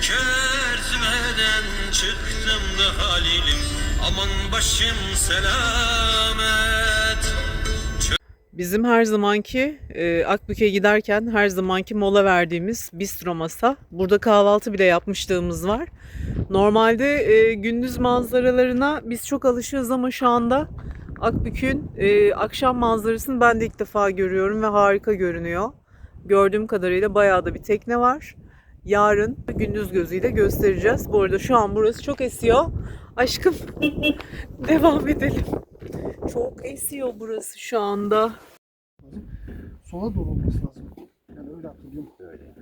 Çökertmeden çıktım da halilim Aman başım selamet Bizim her zamanki e, Akbük'e giderken her zamanki mola verdiğimiz bistro masa. Burada kahvaltı bile yapmışlığımız var. Normalde e, gündüz manzaralarına biz çok alışığız ama şu anda Akbük'ün e, akşam manzarasını ben de ilk defa görüyorum ve harika görünüyor. Gördüğüm kadarıyla bayağı da bir tekne var. Yarın gündüz gözüyle göstereceğiz. Bu arada şu an burası çok esiyor. Aşkım devam edelim. Çok esiyor burası şu anda. Sola doğru olması lazım. Yani öyle hatırlıyorum. Öyle.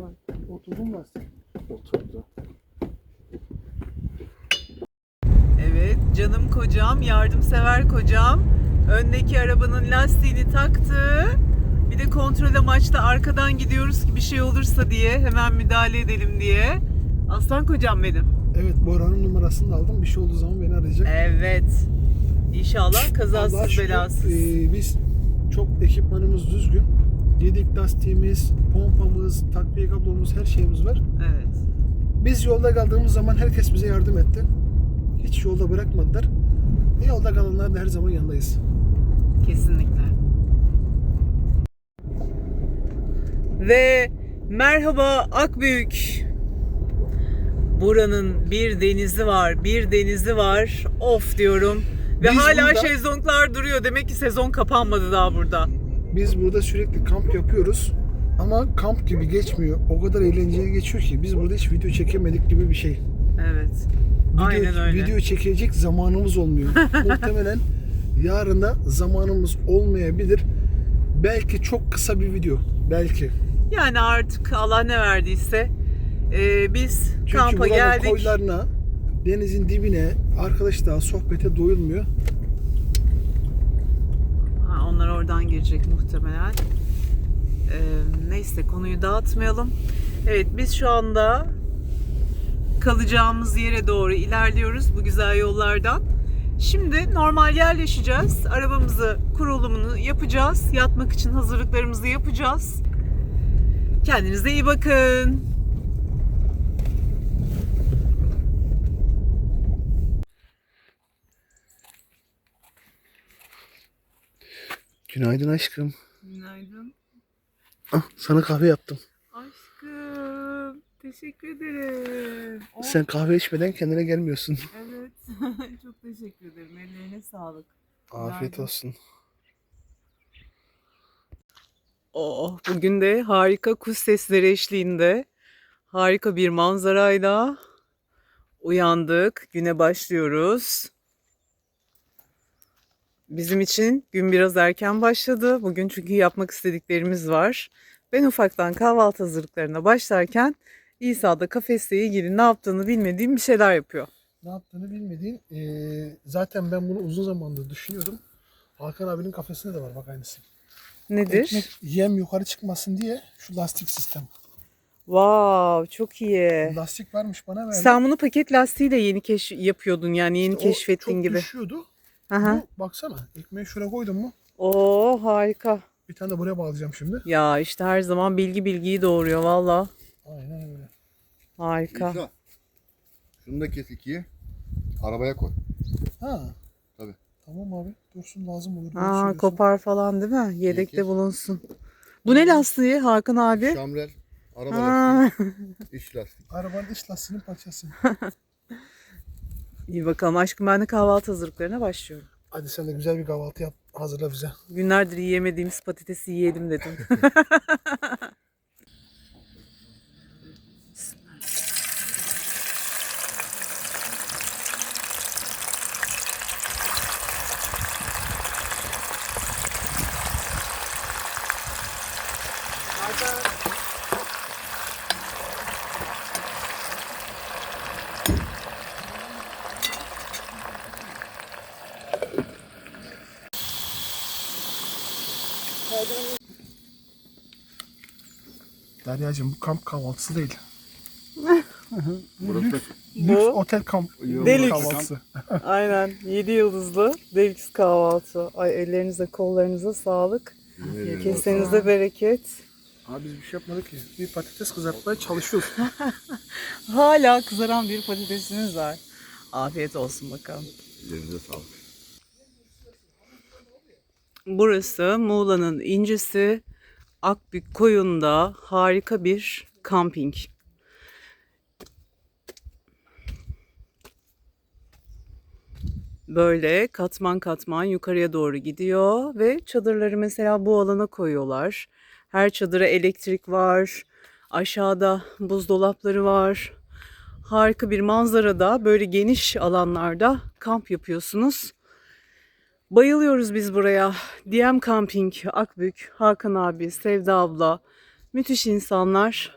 Bak, oturdu mu? Oturdu. Evet canım kocam, yardımsever kocam. Öndeki arabanın lastiğini taktı. Bir de kontrol amaçlı arkadan gidiyoruz ki bir şey olursa diye hemen müdahale edelim diye. Aslan kocam benim. Evet Bora'nın numarasını da aldım. Bir şey olduğu zaman beni arayacak. Evet. İnşallah kazasız şükür, belasız. e, biz çok ekipmanımız düzgün. Yedik lastiğimiz, pompamız, takviye kablomuz, her şeyimiz var. Evet. Biz yolda kaldığımız zaman herkes bize yardım etti. Hiç yolda bırakmadılar. E, yolda kalanlar da her zaman yanındayız. Kesinlikle. Ve merhaba Akbük. Buranın bir denizi var, bir denizi var. Of diyorum. Ve Biz hala burada- şezlonglar duruyor. Demek ki sezon kapanmadı daha burada. Biz burada sürekli kamp yapıyoruz. Ama kamp gibi geçmiyor. O kadar eğlenceli geçiyor ki biz burada hiç video çekemedik gibi bir şey. Evet. Video, Aynen öyle. Video çekecek zamanımız olmuyor. Muhtemelen yarın da zamanımız olmayabilir. Belki çok kısa bir video. Belki. Yani artık Allah ne verdiyse e, biz Çünkü kampa buranın geldik. koylarına, denizin dibine, arkadaşlar sohbete doyulmuyor. Ha, onlar oradan girecek muhtemelen. Ee, neyse konuyu dağıtmayalım. Evet biz şu anda kalacağımız yere doğru ilerliyoruz bu güzel yollardan. Şimdi normal yerleşeceğiz. Arabamızı kurulumunu yapacağız. Yatmak için hazırlıklarımızı yapacağız. Kendinize iyi bakın. Günaydın aşkım. Günaydın. Ah, sana kahve yaptım. Aşkım teşekkür ederim. Sen kahve içmeden kendine gelmiyorsun. Evet. Çok teşekkür ederim. Ellerine sağlık. Afiyet Günaydın. olsun. Oh, bugün de harika kuş sesleri eşliğinde harika bir manzarayla uyandık. Güne başlıyoruz. Bizim için gün biraz erken başladı. Bugün çünkü yapmak istediklerimiz var. Ben ufaktan kahvaltı hazırlıklarına başlarken İsa da kafesle ilgili ne yaptığını bilmediğim bir şeyler yapıyor. Ne yaptığını bilmediğin, eee, zaten ben bunu uzun zamandır düşünüyordum. Hakan abinin kafesinde de var bak aynısı. Nedir? Ekmek yem yukarı çıkmasın diye şu lastik sistem. Wow, çok iyi. Lastik varmış bana verdi. Sen bunu paket lastiğiyle yeni keş yapıyordun yani yeni O keşfettiğin çok gibi. düşüyordu. Aha. Bu, baksana ekmeği şuraya koydum mu? Oo harika. Bir tane de buraya bağlayacağım şimdi. Ya işte her zaman bilgi bilgiyi doğuruyor valla. Aynen öyle. Harika. İsa, Şunu da kes ikiye. Arabaya koy. Ha. Tabii. Tamam abi. Dursun lazım olur. Söylüyorsun. kopar falan değil mi? Yedekte bulunsun. Bu ne lastiği Hakan abi? Şamrel, araba Aa, lastiği, iç lastik. Arabanın iç lastiğinin parçası. İyi bakalım aşkım ben de kahvaltı hazırlıklarına başlıyorum. Hadi sen de güzel bir kahvaltı yap. Hazırla bize. Günlerdir yiyemediğimiz patatesi yiyelim dedim. Derya'cığım bu kamp kahvaltısı değil. Burası da Lüks otel kamp Deluxe. kahvaltısı. Aynen 7 yıldızlı deluxe kahvaltı. Ay ellerinize kollarınıza sağlık. Kesenize bereket. Abi biz bir şey yapmadık ki. Bir patates kızartmaya çalışıyoruz. Hala kızaran bir patatesiniz var. Afiyet olsun bakalım. Elinize sağlık. Burası Muğla'nın incisi Akbük Koyun'da harika bir kamping. Böyle katman katman yukarıya doğru gidiyor ve çadırları mesela bu alana koyuyorlar. Her çadıra elektrik var. Aşağıda buzdolapları var. Harika bir manzarada böyle geniş alanlarda kamp yapıyorsunuz. Bayılıyoruz biz buraya. DM Camping, Akbük, Hakan abi, Sevda abla. Müthiş insanlar.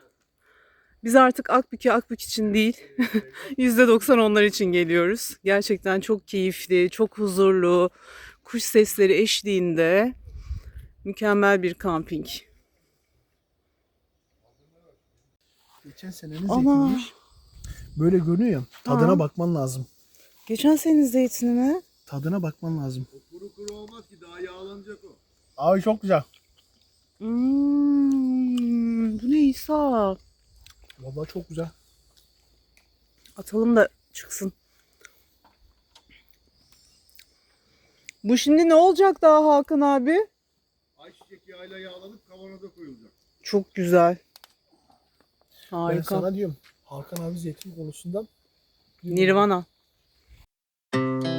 Biz artık Akbük'e Akbük için değil, %90 onlar için geliyoruz. Gerçekten çok keyifli, çok huzurlu, kuş sesleri eşliğinde mükemmel bir kamping. Geçen senenin Ana. zeytiniymiş. Böyle görünüyor ya. Tadına Aa. bakman lazım. Geçen senenin zeytini mi? Tadına bakman lazım. Kuru kuru olmaz ki daha yağlanacak o. Abi çok güzel. Hmm, bu ne İsa? Vallahi çok güzel. Atalım da çıksın. Bu şimdi ne olacak daha Hakan abi? Ayçiçek yağıyla yağlanıp kavanoza koyulacak. Çok güzel. Ben Harika. sana diyorum. Hakan abi zeytin konusundan. Nirvana. Our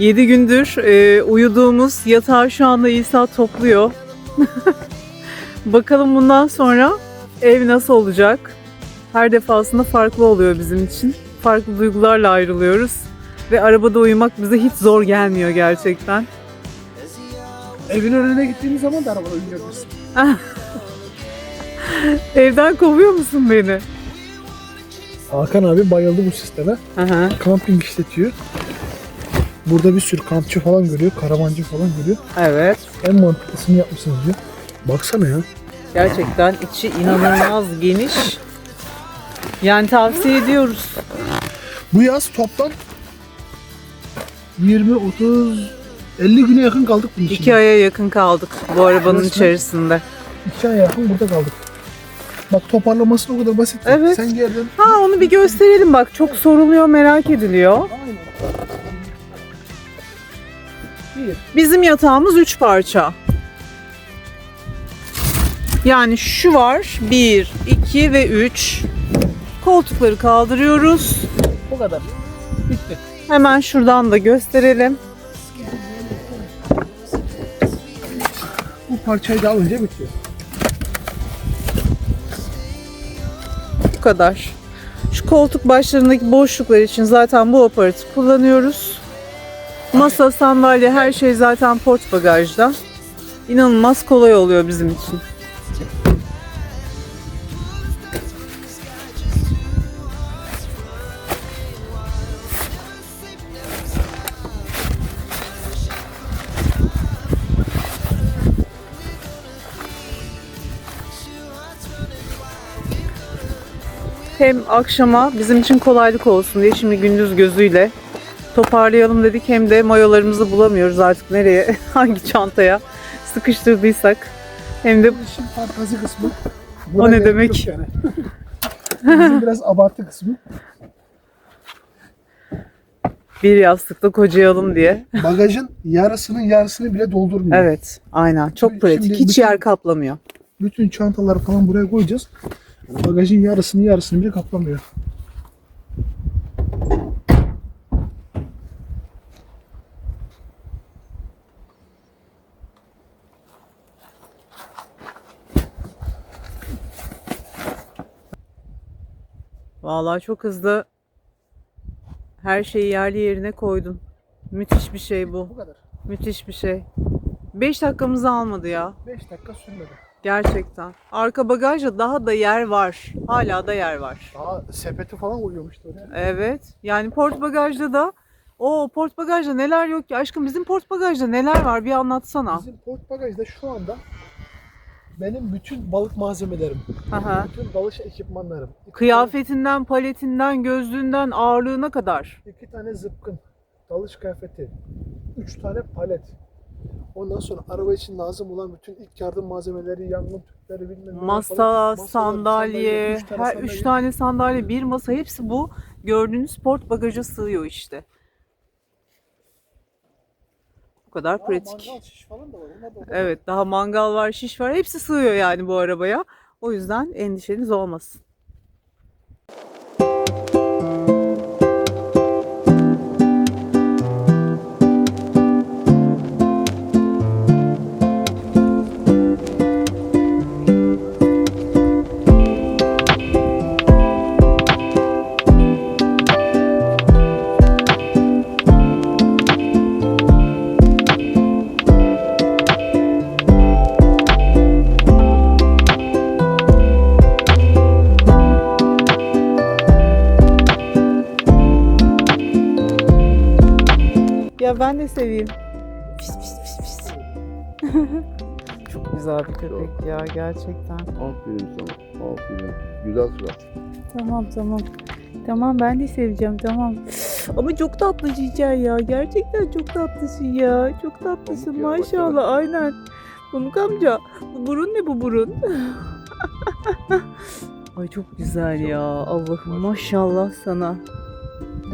7 gündür e, uyuduğumuz yatağı şu anda İsa topluyor. Bakalım bundan sonra ev nasıl olacak? Her defasında farklı oluyor bizim için. Farklı duygularla ayrılıyoruz. Ve arabada uyumak bize hiç zor gelmiyor gerçekten. Evin önüne gittiğimiz zaman da arabada uyuyabilirsin. Evden kovuyor musun beni? Hakan abi bayıldı bu sisteme. Aha. Camping işletiyor. Burada bir sürü kampçı falan görüyor, karavancı falan görüyor. Evet. En mantıklısını yapmışsınız diyor. Baksana ya. Gerçekten içi inanılmaz geniş. Yani tavsiye ediyoruz. Bu yaz toplam 20, 30, 50 güne yakın kaldık bunun. İki aya yakın kaldık bu arabanın Resmen. içerisinde. İki aya yakın burada kaldık. Bak toparlaması o kadar basit. Evet. Sen geldin. Ha onu bir gösterelim bak çok soruluyor merak ediliyor. Aynen. Bir. Bizim yatağımız 3 parça. Yani şu var 1, 2 ve 3. Koltukları kaldırıyoruz. O kadar. Bitti. Hemen şuradan da gösterelim. Bu parçayı da alınca bitiyor. Bu kadar. Şu koltuk başlarındaki boşluklar için zaten bu aparatı kullanıyoruz. Masa, sandalye her şey zaten port bagajda. İnanılmaz kolay oluyor bizim için. Hem akşama bizim için kolaylık olsun diye şimdi gündüz gözüyle toparlayalım dedik. Hem de mayolarımızı bulamıyoruz artık nereye, hangi çantaya sıkıştırdıysak. Hem de İşin fantazi kısmı. O ne demek? Yani. Bizim biraz abartı kısmı. bir yastıkta kocayalım diye. Bagajın yarısının yarısını bile doldurmuyor. Evet, aynen. Çok Şimdi- pratik. Hiç bütün- yer kaplamıyor. Bütün çantaları falan buraya koyacağız. Bagajın yarısını yarısını bile kaplamıyor. Vallahi çok hızlı her şeyi yerli yerine koydun. Müthiş bir şey bu. Bu kadar. Müthiş bir şey. 5 dakikamızı almadı ya. 5 dakika sürmedi. Gerçekten. Arka bagajda daha da yer var. Hala da yer var. Daha sepeti falan koyuyormuştu oraya. Evet. Yani port bagajda da o port bagajda neler yok ki? Aşkım bizim port bagajda neler var? Bir anlatsana. Bizim port bagajda şu anda benim bütün balık malzemelerim, Aha. bütün dalış ekipmanlarım, iki Kıyafetinden, paletinden, gözlüğünden, ağırlığına kadar. tane, iki tane zıpkın, dalış kıyafeti, üç tane palet. Ondan sonra araba için lazım olan bütün ilk yardım malzemeleri, yangın tüpleri, bilmem neler Masa, falan. Masalar, sandalye, üç tane her sandalye. üç tane sandalye, bir masa hepsi bu gördüğünüz port bagaja sığıyor işte. Bu kadar Aa, pratik. Mangal şiş falan da var. Onlar da. Evet, daha mangal var, şiş var. Hepsi sığıyor yani bu arabaya. O yüzden endişeniz olmasın. Ya ben de seveyim. Pis pis pis pis. Çok güzel bir köpek ya gerçekten. Aferin sana. Aferin. Güzel surat. Tamam tamam. Tamam ben de seveceğim tamam. Ama çok tatlı Cicer ya. Gerçekten çok tatlısın ya. Çok tatlısın Pamuk maşallah baksana. aynen. Pamuk amca bu burun ne bu burun? Ay çok güzel ya. Allah'ım maşallah sana.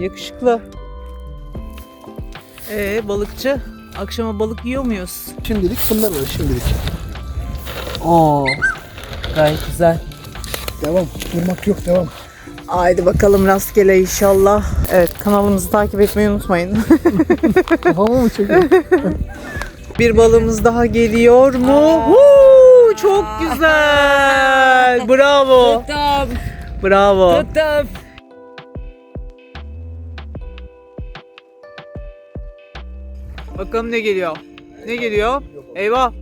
Yakışıklı. Ee balıkçı akşama balık yiyor muyuz? Şimdilik bunlar var şimdilik. Oo. Gayet güzel. Devam. Durmak yok devam. Haydi bakalım rastgele inşallah. Evet kanalımızı takip etmeyi unutmayın. Kafama mı çekiyor? Bir balımız daha geliyor mu? Huu, çok güzel. Bravo. Tuttum. Bravo. Tuttum. Bakalım ne geliyor. Ne geliyor? Eyvah.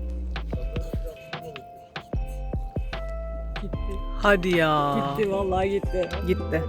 Hadi ya. Gitti vallahi gitti. Gitti.